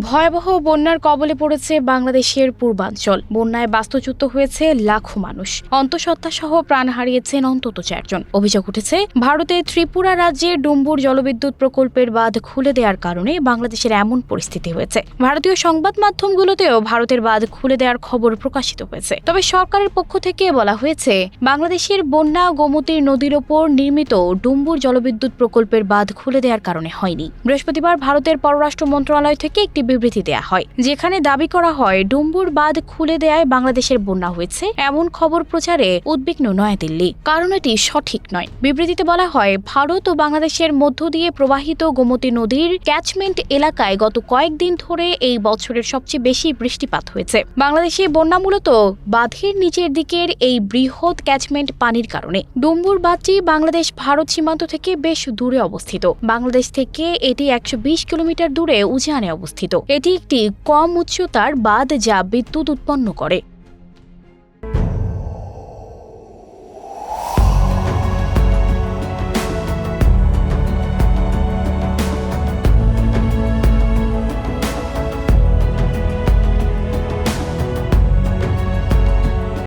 ভয়াবহ বন্যার কবলে পড়েছে বাংলাদেশের পূর্বাঞ্চল। বন্যায় বাস্তুচ্যুত হয়েছে লাখো মানুষ। অন্তঃসত্ত্বা সহ প্রাণ হারিয়েছেন অন্তত চারজন। অভিযোগ উঠেছে ভারতের ত্রিপুরা রাজ্যের ডুম্বুর জলবিদ্যুৎ প্রকল্পের বাঁধ খুলে দেওয়ার কারণে বাংলাদেশের এমন পরিস্থিতি হয়েছে। ভারতীয় সংবাদ মাধ্যমগুলোতেও ভারতের বাঁধ খুলে দেওয়ার খবর প্রকাশিত হয়েছে। তবে সরকারের পক্ষ থেকে বলা হয়েছে, বাংলাদেশের বন্যা গোমতীর নদীর ওপর নির্মিত ডুম্বুর জলবিদ্যুৎ প্রকল্পের বাঁধ খুলে দেওয়ার কারণে হয়নি। বৃহস্পতিবার ভারতের পররাষ্ট্র মন্ত্রণালয় থেকে একটি বিবৃতি দেয়া হয়। যেখানে দাবি করা হয়, ডুম্বুর বাঁধ খুলে দেয়ায় বাংলাদেশের বন্যা হয়েছে, এমন খবর প্রচারে উদ্বিগ্ন নয়াদিল্লি। কারণ এটি সঠিক নয়। বিবৃতিতে বলা হয়, ভারত ও বাংলাদেশের মধ্য দিয়ে প্রবাহিত গোমতী নদীর ক্যাচমেন্ট এলাকায় গত কয়েকদিন ধরে এই বছরের সবচেয়ে বেশি বৃষ্টিপাত হয়েছে। বাংলাদেশে বন্যা মূলত বাঁধের নিচের দিকের এই বৃহৎ ক্যাচমেন্ট পানির কারণে। ডুম্বুর বাঁধটি বাংলাদেশ ভারত সীমান্ত থেকে বেশ দূরে অবস্থিত। বাংলাদেশ থেকে এটি একশো বিশ কিলোমিটার দূরে উজানে অবস্থিত। এটি একটি কম উচ্চতার বাদ যা বিদ্যুৎ উৎপন্ন করে।